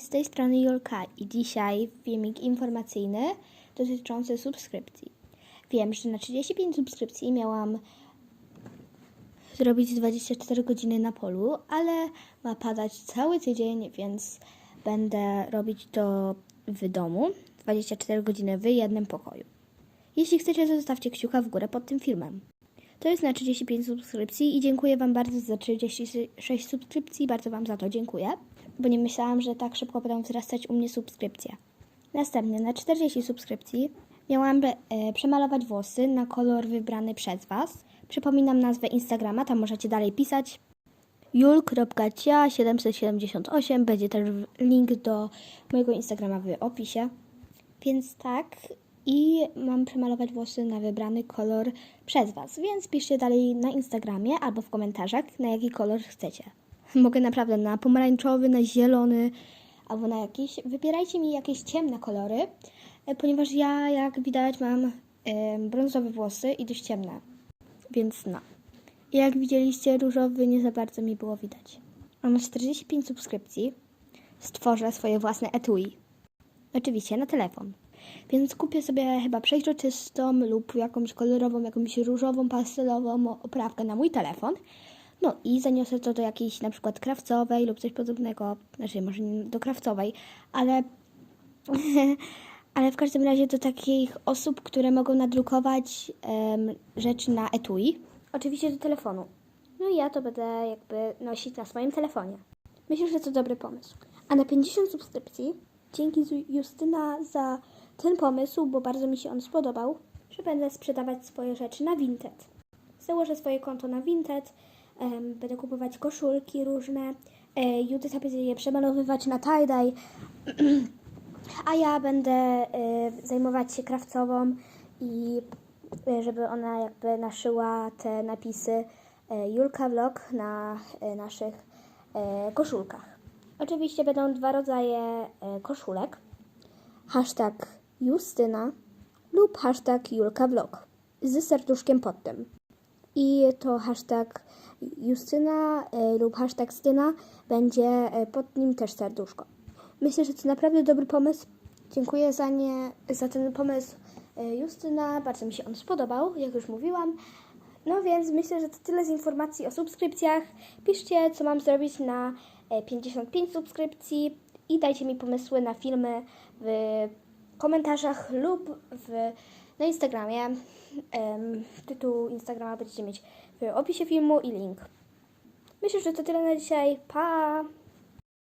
Z tej strony Julka i dzisiaj filmik informacyjny dotyczący subskrypcji. Wiem, że na 35 subskrypcji miałam zrobić 24 godziny na polu, ale ma padać cały tydzień, więc będę robić to w domu 24 godziny w jednym pokoju. Jeśli chcecie, zostawcie kciuka w górę pod tym filmem. To jest na 35 subskrypcji i dziękuję Wam bardzo za 36 subskrypcji. Bardzo Wam za to dziękuję, bo nie myślałam, że tak szybko będą wzrastać u mnie subskrypcje. Następnie na 40 subskrypcji miałam e, przemalować włosy na kolor wybrany przez Was. Przypominam nazwę Instagrama, tam możecie dalej pisać. jul.cia778 będzie też link do mojego Instagrama w opisie. Więc tak, i mam przemalować włosy na wybrany kolor przez Was, więc piszcie dalej na Instagramie albo w komentarzach, na jaki kolor chcecie. Mogę naprawdę na pomarańczowy, na zielony albo na jakiś. Wybierajcie mi jakieś ciemne kolory, e, ponieważ ja, jak widać, mam brązowe włosy i dość ciemne. Więc no. Jak widzieliście, różowy nie za bardzo mi było widać. Mam 45 subskrypcji. Stworzę swoje własne etui. Oczywiście na telefon. Więc kupię sobie chyba przeźroczystą lub jakąś kolorową, jakąś różową, pastelową oprawkę na mój telefon. No i zaniosę to do jakiejś na przykład krawcowej lub coś podobnego. Znaczy może nie do krawcowej, ale ale w każdym razie do takich osób, które mogą nadrukować em, rzeczy na etui. Oczywiście do telefonu. No i ja to będę jakby nosić na swoim telefonie. Myślę, że to dobry pomysł. A na 50 subskrypcji, dzięki Justyna za ten pomysł, bo bardzo mi się on spodobał, że będę sprzedawać swoje rzeczy na Vinted. Założę swoje konto na Vinted, em, będę kupować koszulki różne, e, Judyta będzie je przemalowywać na tie-dye, a ja będę e, zajmować się krawcową i e, żeby ona jakby naszyła te napisy e, Julka Vlog na e, naszych e, koszulkach. Oczywiście będą dwa rodzaje e, koszulek. Hashtag Justyna lub hashtag Julka Vlog z serduszkiem pod tym. I to hashtag Justyna e, lub hashtag Styna będzie e, pod nim też serduszko. Myślę, że to naprawdę dobry pomysł. Dziękuję za, nie, za ten pomysł Justyna. Bardzo mi się on spodobał, jak już mówiłam. No więc myślę, że to tyle z informacji o subskrypcjach. Piszcie, co mam zrobić na e, 55 subskrypcji i dajcie mi pomysły na filmy w komentarzach lub w, na Instagramie. Em, tytuł Instagrama będziecie mieć w opisie filmu i link. Myślę, że to tyle na dzisiaj. Pa!